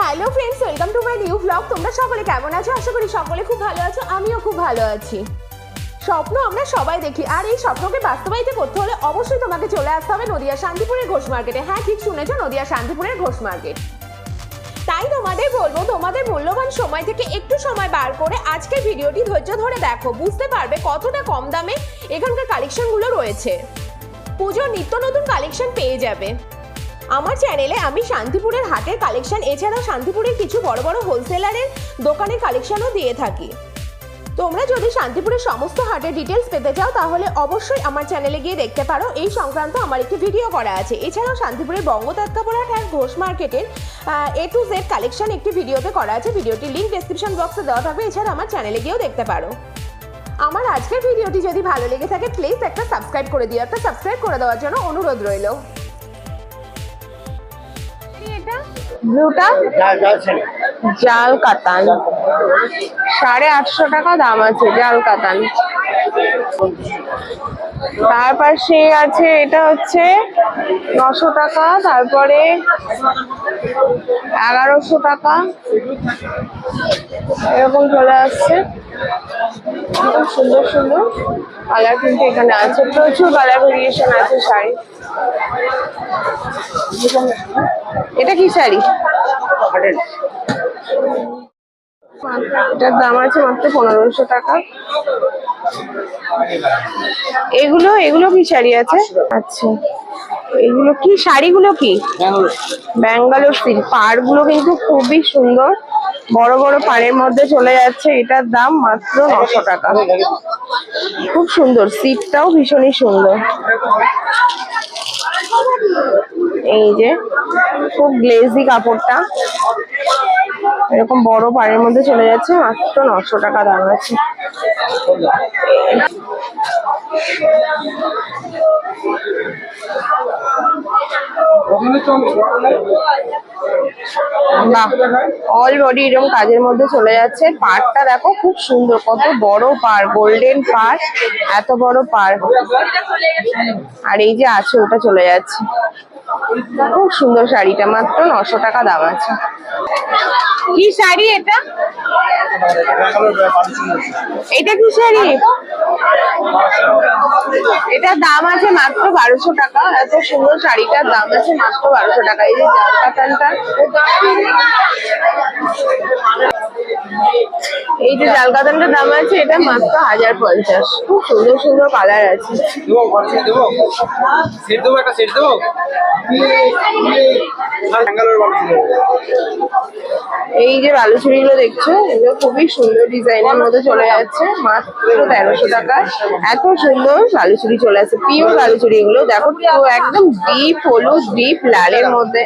Hello friends welcome to my new blog তোমরা সকলে কেমন আছো? আশা করি সকলে খুব ভালো আছো। আমিও খুব ভালো আছি। স্বপ্ন আমরা সবাই দেখি। আর এই স্বপ্নকে বাস্তবায়িত করতে হলে অবশ্যই তোমাকে চলে আসতে হবে নদিয়া শান্তিপুরের ঘোষ মার্কেটে হ্যাঁ ঠিক শুনেছো, নদিয়া শান্তিপুরের ঘোষ মার্কেট তাই তোমাদের বলব, তোমাদের মূল্যবান সময় থেকে একটু সময় বার করে আজকের ভিডিওটি ধৈর্য ধরে দেখো। বুঝতে পারবে কতটা কম দামে এখানকার কালেকশনগুলো রয়েছে। পুজোর নিত্য নতুন কালেকশন পেয়ে যাবে। আমার চ্যানেলে আমি শান্তিপুরের হাটের কালেকশন এছাড়াও শান্তিপুরের কিছু বড় বড় হোলসেলারের দোকানের কালেকশনও দিয়ে থাকি। তোমরা যদি শান্তিপুরের সমস্ত হাটের ডিটেলস পেতে চাও, তাহলে অবশ্যই আমার চ্যানেলে গিয়ে দেখতে পারো। এই সংক্রান্ত আমার একটি ভিডিও করা আছে। এছাড়াও শান্তিপুরের বঙ্গতাত্কাপুরহাট আর ঘোষ মার্কেটের এ টু জেড কালেকশন একটি ভিডিওতে করা আছে। ভিডিওটির লিঙ্ক ডেসক্রিপশন বক্সে দেওয়া থাকবে। এছাড়া আমার চ্যানেলে গিয়েও দেখতে পারো। আমার আজকের ভিডিওটি যদি ভালো লেগে থাকে প্লিজ একটা সাবস্ক্রাইব করে দিও। একটা সাবস্ক্রাইব করে দেওয়ার জন্য অনুরোধ রইল। ব্লুটা? জাল কাতান। সাড়ে আটশো টাকা দাম আছে জাল কাতান। তার পাশে আছে, এটা হচ্ছে নশো টাকা, তারপরে এগারোশো টাকা। এরকম চলে আসছে। খুব সুন্দর সুন্দর। কালার কিন্তু এখানে আছে। প্রচুর কালার ভেরিয়েশন আছে শাড়ি এটা কি শাড়ি? এটার দাম আছে মাত্র পনেরোশো টাকা। এগুলো এগুলো কি শাড়ি আছে? আচ্ছা। এগুলো কি? শাড়িগুলো কি? ব্যাঙ্গালোর। সিল্ক। পাড়গুলো কিন্তু খুবই সুন্দর। বড় বড় পাড়ের মধ্যে চলে যাচ্ছে। এটার দাম মাত্র নশো টাকা। খুব সুন্দর। সিটটাও ভীষণই সুন্দর। এই যে খুব গ্লেজি কাপড়টা। এরকম বড় পাড়ের মধ্যে চলে যাচ্ছে, মাত্র নশো টাকা দাম আছে। অল বডি এরকম কাজের মধ্যে চলে যাচ্ছে। পাড়টা দেখো খুব সুন্দর, কত বড় পাড় গোল্ডেন পাড়, এত বড় পাড়। আর এই যে আছে, ওটা চলে যাচ্ছে। খুব সুন্দর শাড়িটা, মাত্র নশো টাকা দাম আছে। কি শাড়ি এটা? এটা কি শাড়ি? এটার দাম আছে মাত্র বারোশো টাকা। এত সুন্দর শাড়িটার দাম আছে মাত্র বারোশো টাকা। এই যে জালকাতানটা এই যে জালকাতানটার দাম আছে, এটা মাত্র হাজার পঞ্চাশ। খুব সুন্দর সুন্দর কালার আছে। এই যে বালুচুরিগুলো দেখছ, এগুলো খুবই সুন্দর ডিজাইনের মধ্যে চলে যাচ্ছে, মাত্র তেরোশো টাকা। এত সুন্দর বালুচুরি চলে আসছে পিওর বালুচুরি এগুলো। দেখো একদম ডিপ হলুদ ডিপ লালের মধ্যে,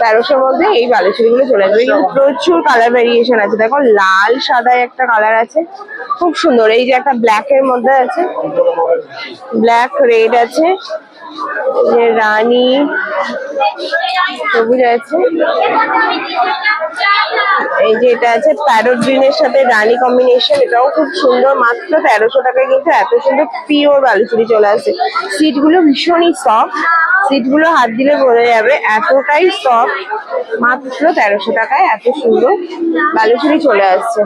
তেরোশোর মধ্যে এই বালুচুরিগুলো চলে আসবে। প্রচুর কালার ভেরিয়েশন আছে। দেখো, লাল, সাদায় একটা কালার আছে। খুব সুন্দর। এই যে একটা ব্ল্যাক এর মধ্যে আছে। ব্ল্যাক রেড আছে। রানী, সবুজ আছে। এই যে এটা আছে প্যারোট গ্রিনের সাথে রানী কম্বিনেশন, এটাও খুব সুন্দর। মাত্র তেরোশো টাকায় কিন্তু এত সুন্দর পিওর বালুচুরি চলে আসে সিটগুলো ভীষণই সফট সিটগুলো হাত দিলে বোঝা যাবে এতটাই সফট মাত্র তেরোশো টাকায়, এত সুন্দর বালুচুরি চলে আসছে।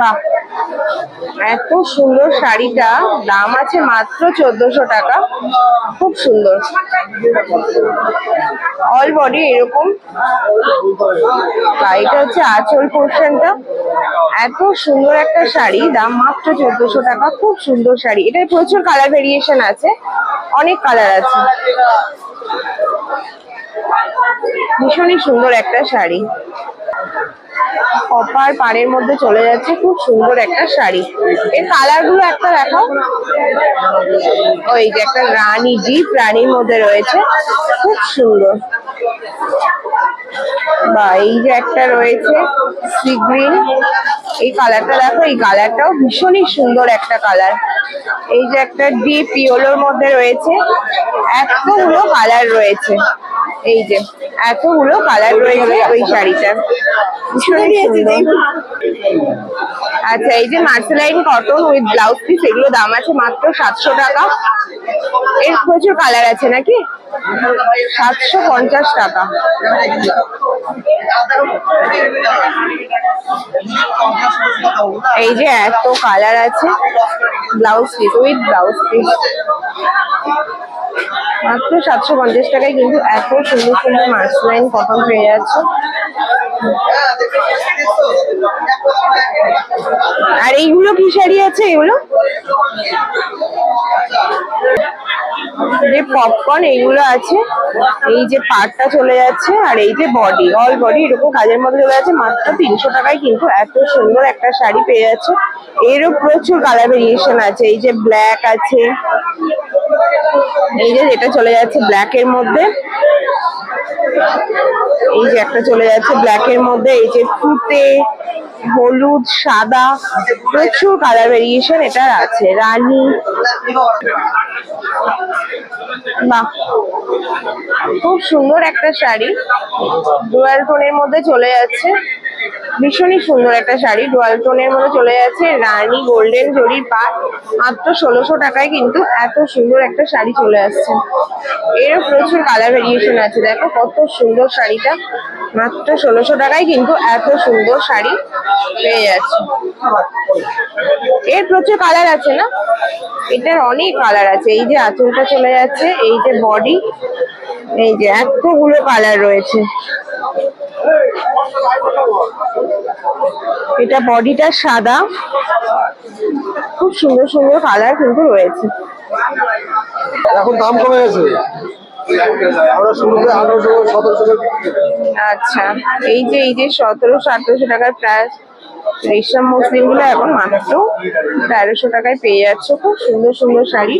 বাহ, এত সুন্দর শাড়িটা, দাম আছে মাত্র চোদ্দশো টাকা, খুব সুন্দর। অল বডি এরকম। শাড়িটা হচ্ছে আঁচল পোর্শনটা এত সুন্দর একটা শাড়ি, দাম মাত্র চোদ্দশো টাকা, খুব সুন্দর শাড়ি। এটার প্রচুর কালার ভেরিয়েশন আছে। অনেক কালার আছে। ভীষণই সুন্দর একটা শাড়ি। কপার পাড়ের মধ্যে চলে যাচ্ছে খুব সুন্দর একটা শাড়ি। এর কালারগুলো একটা দেখো ওই যে একটা রানী, জিপ রানীর মধ্যে রয়েছে। খুব সুন্দর। বা এই যে একটা রয়েছে সি গ্রিন এই কালারটা দেখো, এই কালারটাও ভীষণই সুন্দর একটা কালার এই যে একটা ডিপ ইয়েলোর মধ্যে রয়েছে, এতগুলো কালার রয়েছে। এই যে এতগুলো কালার রয়েছে ওই শাড়িটার। ভীষণই সুন্দর। আচ্ছা এই যে মার্সেলাইন কটন উইথ ব্লাউজ পিস এগুলো দাম আছে মাত্র সাতশো টাকা। এর প্রচুর কালার আছে নাকি? সাতশো পঞ্চাশ টাকা। এই যে এত কালার আছে blouse piece with blouse piece মাত্র সাতশো পঞ্চাশ টাকায় কিন্তু এত সুন্দর সুন্দর মার্চ লাইন কটন হয়ে যাচ্ছে। আর এইগুলো কি শাড়ি আছে? এগুলো? যে পপকর্ন এইগুলো আছে, এই যে পাটটা চলে যাচ্ছে আর এই যে বডি অল বডি এরকম কাজের মধ্যে চলে যাচ্ছে, মাত্র তিনশো টাকায় কিন্তু এত সুন্দর একটা শাড়ি পেয়ে যাচ্ছে। এরও প্রচুর কালার ভেরিয়েশন আছে, এই যে ব্ল্যাক আছে, এই যে যেটা চলে যাচ্ছে ব্ল্যাক এর মধ্যে, এই যে একটা চলে যাচ্ছে ব্ল্যাক এর মধ্যে, এই যে ফুটে, হলুদ, সাদা, প্রচুর কালার ভেরিয়েশন এটার আছে, রানী। বাহ। খুব সুন্দর একটা শাড়ি। ডুয়াল টোনের মধ্যে চলে যাচ্ছে। ভীষণই সুন্দর একটা শাড়ি। ডুয়াল টোনের মধ্যে চলে যাচ্ছে। রানী গোল্ডেন জরির পাট মাত্র ষোলোশো টাকায় কিন্তু এত সুন্দর একটা শাড়ি চলে আসছে। এরও প্রচুর কালার ভেরিয়েশন আছে। দেখো কত সুন্দর শাড়িটা। মাত্র ষোলোশো টাকায় কিন্তু এত সুন্দর শাড়ি পেয়ে যাচ্ছে। এর প্রচুর কালার আছে না? এটার অনেক কালার আছে। এই যে আঁচলটা চলে যাচ্ছে, এই যে বডি এই যে এতগুলো কালার রয়েছে। এটা বডিটা সাদা। খুব সুন্দর সুন্দর কালার কিন্তু রয়েছে। এখন দাম কমে গেছে। আমরা শুরুতে আঠারোশো সতেরোশো আচ্ছা এই যে এই যে সতেরোশো আঠারোশো টাকার প্রাইস রেশম মুসলিমগুলো এখন মাত্র তেরোশো টাকায় পেয়ে যাচ্ছে। খুব সুন্দর সুন্দর শাড়ি।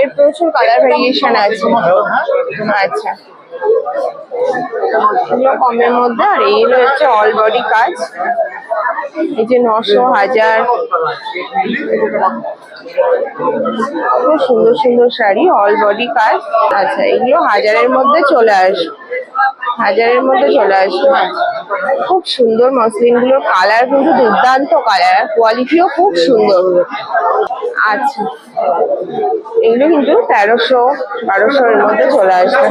এর প্রচুর কালার ভেরিয়েশন আছে। আচ্ছা। এগুলো কমের মধ্যে। আর এই হচ্ছে অল বডি কাজ। এই যে নশো হাজার। খুব সুন্দর সুন্দর শাড়ি অল বডি কাজ। আচ্ছা এগুলো হাজারের মধ্যে চলে আসবে হাজারের মধ্যে চলে আসবে। খুব সুন্দর মসলিনগুলোর কালার কিন্তু দুর্দান্ত কালার কোয়ালিটিও খুব সুন্দর। আচ্ছা এগুলো কিন্তু তেরোশো বারোশো এর মধ্যে চলে আসবে।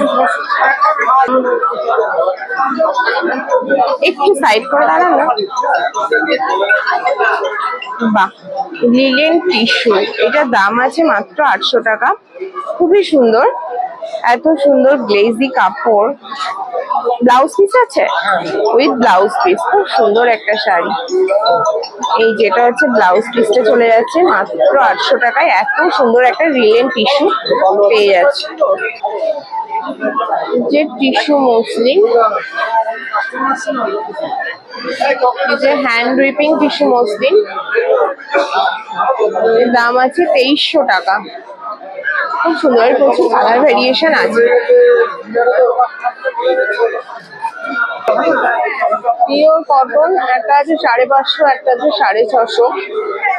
একটু সাইড করে দাঁড়ান বাহ লিলেন টিস্যু এটার দাম আছে মাত্র আটশো টাকা। খুবই সুন্দর। এত সুন্দর গ্লেজি কাপড়। ব্লাউজ পিস আছে? উইথ ব্লাউজ পিস খুব সুন্দর একটা শাড়ি। এই যেটা হচ্ছে ব্লাউজ পিসটা চলে যাচ্ছে, মাত্র আটশো টাকায়। এত সুন্দর একটা রিলেন টিস্যু পেয়ে যাচ্ছে। যে টিস্যু মসলিন যে হ্যান্ড রিপিং টিস্যু মসলিন দাম আছে তেইশশো টাকা। খুব সুন্দর, প্রচুর কালার ভেরিয়েশন আছে। পিওর কটন একটা আছে সাড়ে পাঁচশো, একটা আছে সাড়ে ছশো।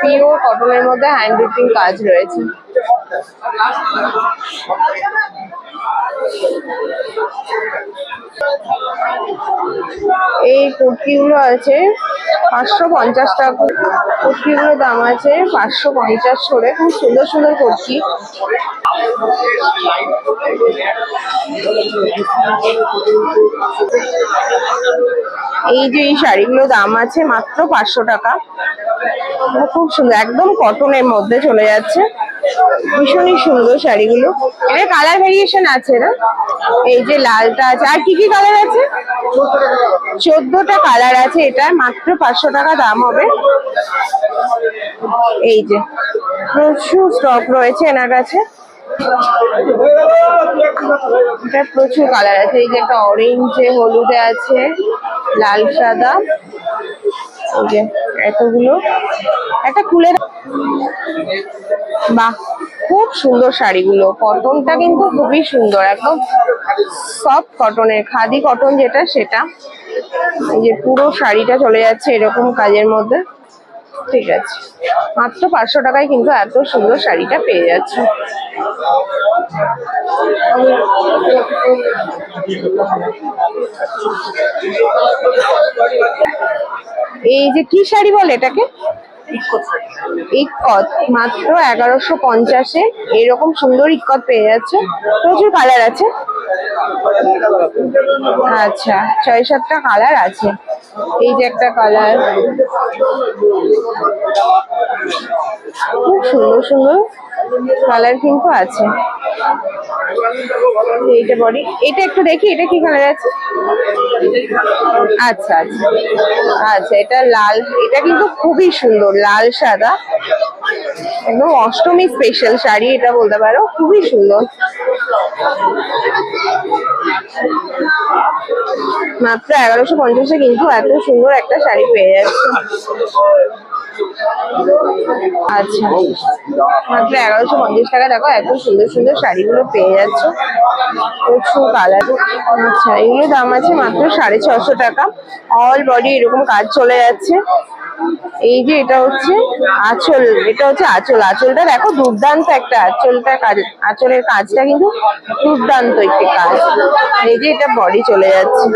পিওর কটনের মধ্যে হ্যান্ড রিপিং কাজ রয়েছে। এই কুর্তিগুলো আছে, পাঁচশো পঞ্চাশ টাকা কুর্তিগুলোর দাম আছে পাঁচশো পঞ্চাশ করে। খুব সুন্দর সুন্দর কুর্তি। এই যে এই শাড়িগুলো দাম আছে মাত্র পাঁচশো টাকা। খুব সুন্দর, একদম কটনের মধ্যে চলে যাচ্ছে। ভীষণই সুন্দর শাড়িগুলো। এর কালার ভেরিয়েশন আছে না? এই যে লালটা আছে। আর কি কি কালার আছে? চোদ্দটা কালার আছে এটা, মাত্র পাঁচশো টাকা দাম হবে। এই যে প্রচুর স্টক রয়েছে এনার কাছে। এটা প্রচুর কালার আছে, এই যে একটা অরেঞ্জে হলুদে আছে, লাল, সাদা। এই যে এতগুলো। একটা খুলে বাহ, খুব সুন্দর শাড়িগুলো। কটনটা কিন্তু খুবই সুন্দর, একদম সফট কটনের খাদি কটন যেটা, সেটা। এই যে পুরো শাড়িটা চলে যাচ্ছে এরকম কাজের মধ্যে। ঠিক আছে। মাত্র পাঁচশো টাকায় কিন্তু এত সুন্দর শাড়িটা পেয়ে যাচ্ছে। এই যে কি শাড়ি বলে এটাকে? ইকত মাত্র এগারোশো পঞ্চাশে। এরকম সুন্দর ইকত পেয়ে যাচ্ছে। প্রচুর কালার আছে। আচ্ছা ছয় সাতটা কালার আছে। এই যে একটা কালার খুব সুন্দর সুন্দর কালার কিন্তু আছে। এইটা বডি এটা একটু দেখি, এটা কি কালার আছে? আচ্ছা আচ্ছা। আচ্ছা এটা লাল, এটা কিন্তু খুবই সুন্দর, লাল সাদা। একদম অষ্টমী স্পেশাল শাড়ি, এটা বলতে পারো, খুবই সুন্দর। মাত্র এগারোশো পঞ্চাশে কিন্তু এত সুন্দর একটা শাড়ি পেয়ে যাচ্ছে। আচ্ছা মাত্র এগারোশো পঞ্চাশ টাকা দেখো এত সুন্দর সুন্দর শাড়িগুলো পেয়ে যাচ্ছে। প্রচুর কালার আচ্ছা এগুলো দাম আছে মাত্র সাড়ে ছশো টাকা। অল বডি এরকম কাজ চলে যাচ্ছে। এই যে এটা হচ্ছে আঁচল, এটা হচ্ছে আঁচল। আঁচলটা দেখো দুর্দান্ত একটা আঁচলটা কাজ, আঁচলের কাজটা কিন্তু দুর্দান্ত একটি কাজ। এই যে এটা বডি চলে যাচ্ছে।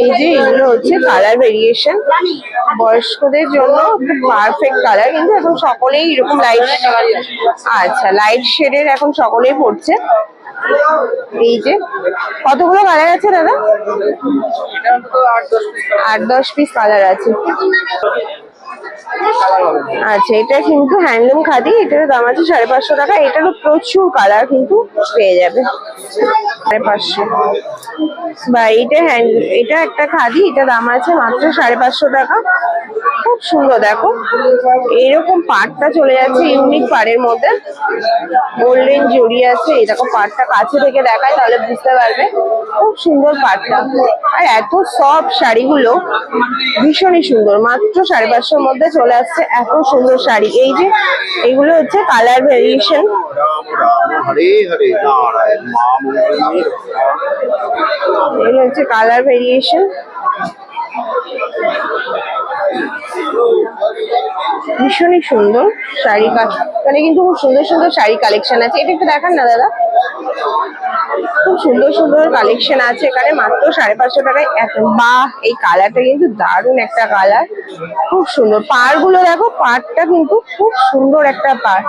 এই যে এগুলো হচ্ছে কালার ভেরিয়েশন বয়স্কদের জন্য পারফেক্ট কালার কিন্তু এখন সকলেই এরকম লাইট আচ্ছা লাইট শেডের এখন সকলেই পড়ছে এই যে কতগুলো কালার আছে দাদা? এটা অন্তত আট দশ পিস আট দশ পিস কালার আছে। আচ্ছা এটা কিন্তু হ্যান্ডলুম খাদি এটার দাম আছে সাড়ে পাঁচশো টাকা। এটারও প্রচুর কালার কিন্তু পেয়ে যাবে। সাড়ে পাঁচশো বা এটা হ্যান্ড এটা একটা খাদি এটা দাম আছে মাত্র সাড়ে পাঁচশো টাকা খুব সুন্দর দেখো এইরকম পাটটা চলে যাচ্ছে ইউনিক পাড়ের মধ্যে গোল্ডেন জড়ি আছে এই দেখো পাটটা কাছে থেকে দেখায় তাহলে বুঝতে পারবে খুব সুন্দর পাটটা আর এত সফট শাড়িগুলো ভীষণই সুন্দর মাত্র সাড়ে পাঁচশোর মধ্যে চলে আসছে এত সুন্দর শাড়ি এই যে এগুলো হচ্ছে কালার ভেরিয়েশন এগুলো হচ্ছে কালার ভেরিয়েশন ভীষণই সুন্দর শাড়ি এখানে কিন্তু খুব সুন্দর সুন্দর শাড়ি কালেকশন আছে। এটা একটু দেখান না, দাদা। খুব সুন্দর সুন্দর কালেকশন আছে এখানে, মাত্র সাড়ে পাঁচশো টাকায়। এত, বাহ, এই কালারটা কিন্তু দারুণ একটা কালার খুব সুন্দর। পাড়গুলো দেখো, পাড়টা কিন্তু খুব সুন্দর একটা পাড়।